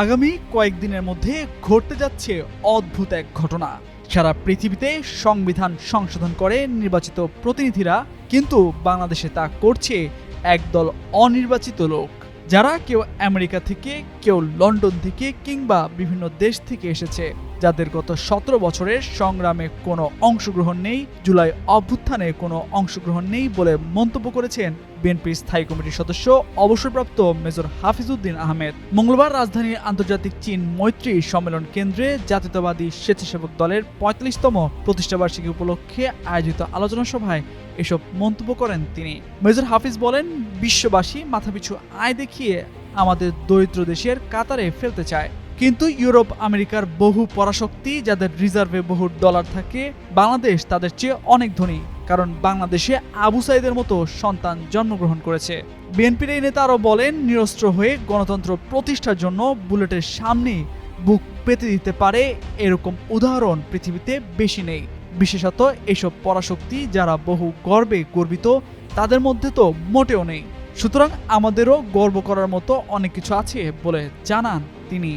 আগামী কয়েকদিনের মধ্যে ঘটতে যাচ্ছে অদ্ভুত এক ঘটনা। সারা পৃথিবীতে সংবিধান সংশোধন করে নির্বাচিত প্রতিনিধিরা কিন্তু বাংলাদেশে তা করছে একদল অনির্বাচিত লোক। যারা কেউ আমেরিকা থেকে, কেউ লন্ডন থেকে কিংবা বিভিন্ন দেশ থেকে এসেছে, যাদের গত সতেরো বছরের সংগ্রামে কোনো অংশগ্রহণ নেই, জুলাই অভ্যুত্থানে কোনো অংশগ্রহণ নেই বলে মন্তব্য করেছেন বিএনপির স্থায়ী কমিটির সদস্য, অবসরপ্রাপ্ত মেজর হাফিজউদ্দিন আহমেদ। মঙ্গলবার রাজধানীর আন্তর্জাতিক চীন মৈত্রী সম্মেলন কেন্দ্রে জাতীয়তাবাদী স্বেচ্ছাসেবক দলের পঁয়তাল্লিশতম প্রতিষ্ঠাবার্ষিকী উপলক্ষে আয়োজিত আলোচনা সভায় এসব মন্তব্য করেন তিনি। মেজর হাফিজ বলেন, বিশ্ববাসী মাথাপিছু আয় দেখিয়ে আমাদের দরিদ্র দেশের কাতারে ফেলতে চায়। কিন্তু ইউরোপ, আমেরিকার বহু পরাশক্তি যাদের রিজার্ভে বহু ডলার থাকে, বাংলাদেশ তাদের চেয়ে অনেক ধনী, কারণ বাংলাদেশে আবু সাইদের মতো সন্তান জন্মগ্রহণ করেছে। বিএনপির এই নেতা আরও বলেন, নিরস্ত্র হয়ে গণতন্ত্র প্রতিষ্ঠার জন্য বুলেটের সামনে বুক পেতে দিতে পারে এরকম উদাহরণ পৃথিবীতে বেশি নেই। বিশেষত এসব পরাশক্তি যারা বহু গর্বে গর্বিত, তাদের মধ্যে তো মোটেও নেই। সুতরাং আমাদেরও গর্ব করার মতো অনেক কিছু আছে বলে জানান তিনি।